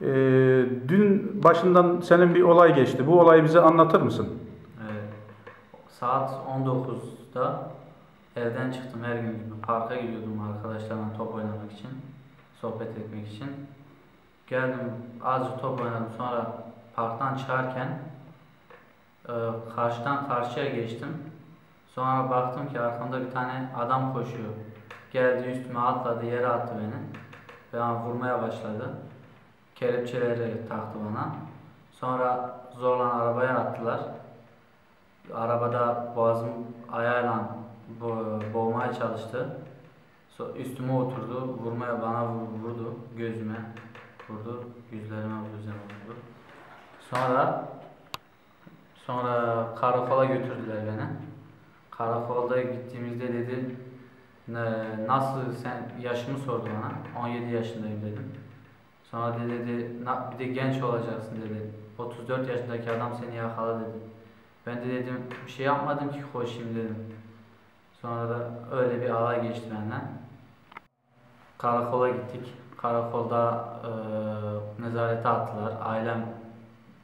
Ee, dün başından senin bir olay geçti. Bu olayı bize anlatır mısın? Evet. Saat 19'da evden çıktım her gün gibi. Parka gidiyordum arkadaşlarla top oynamak için. Sohbet etmek için. Geldim azıcık top oynadım. Sonra parktan çıkarken e, karşıdan karşıya geçtim. Sonra baktım ki arkamda bir tane adam koşuyor. Geldi üstüme atladı, yere attı beni. Bana vurmaya başladı. Kelepçeleri taktı bana. Sonra zorla arabaya attılar. Arabada boğazım ayağıyla bo boğmaya çalıştı. Üstüme oturdu, vurmaya bana vur- vurdu, gözüme vurdu, yüzlerime vurdu, üzerime vurdu. Sonra sonra karakola götürdüler beni. Karakolda gittiğimizde "Ne- nasıl sen yaşımı sordu bana. 17 yaşındayım dedim. Sonra dedi, dedi "Na- bir de genç olacaksın dedi. 34 yaşındaki adam seni yakaladı dedi. Ben de dedim bir şey yapmadım ki koşayım dedim. Sonra da öyle bir alay geçti benden. Karakola gittik. Karakolda eee nezarete attılar. Ailem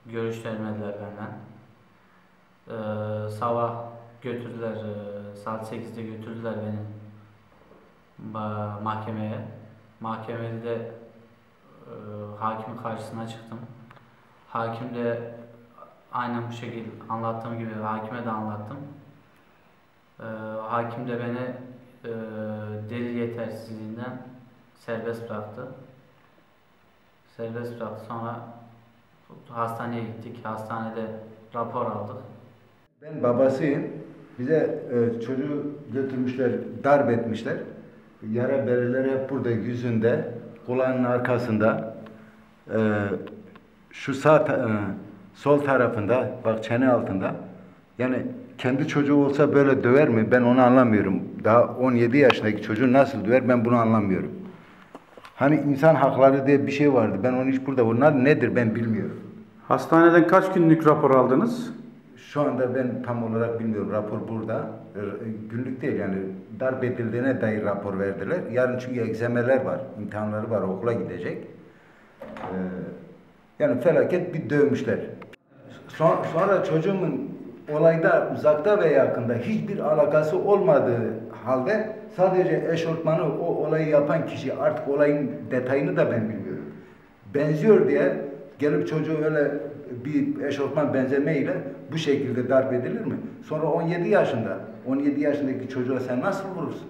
görüş vermediler benden. Eee, sabah götürdüler, eee, saat 8'de götürdüler beni mahkemeye. Mahkemede de eee, hakimin karşısına çıktım. Hakim de aynen bu şekilde anlattığım gibi hakime de anlattım. Eee, hakim de beni eee delil yetersizliğinden serbest bıraktı. Serbest bıraktı. Sonra hastaneye gittik. Hastanede rapor aldık. Ben babasıyım. Bize e, çocuğu götürmüşler, darp etmişler. Yara bereleri hep burada yüzünde, kulağının arkasında. E, şu sağ e, sol tarafında, bak çene altında. Yani kendi çocuğu olsa böyle döver mi? Ben onu anlamıyorum. Daha 17 yaşındaki çocuğu nasıl döver? Ben bunu anlamıyorum. Hani insan hakları diye bir şey vardı. Ben onu hiç burada bunlar nedir ben bilmiyorum. Hastaneden kaç günlük rapor aldınız? Şu anda ben tam olarak bilmiyorum. Rapor burada. E, Günlük değil yani darp edildiğine dair rapor verdiler. Yarın çünkü egzemeler var. imtihanları var. Okula gidecek. Ee, yani felaket bir dövmüşler. Son- Sonra çocuğumun olayda uzakta ve yakında hiçbir alakası olmadığı halde sadece eşortmanı o olayı yapan kişi artık olayın detayını da ben bilmiyorum. Benziyor diye gelip çocuğu öyle bir eşofman benzemeyle bu şekilde darp edilir mi? Sonra 17 yaşında, 17 yaşındaki çocuğa sen nasıl vurursun?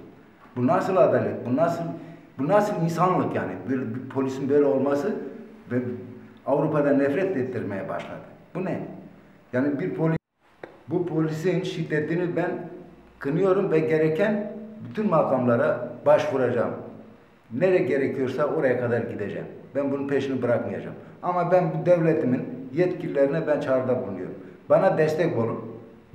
Bu nasıl adalet? Bu nasıl bu nasıl insanlık yani? Bir, bir polisin böyle olması ve Avrupa'da nefret ettirmeye başladı. Bu ne? Yani bir polis bu polisin şiddetini ben kınıyorum ve gereken bütün makamlara başvuracağım. Nere gerekiyorsa oraya kadar gideceğim. Ben bunun peşini bırakmayacağım. Ama ben bu devletimin yetkililerine ben çağrıda bulunuyorum. Bana destek olun.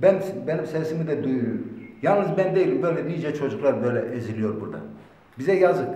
Ben benim sesimi de duyurun. Yalnız ben değilim. Böyle nice çocuklar böyle eziliyor burada. Bize yazık.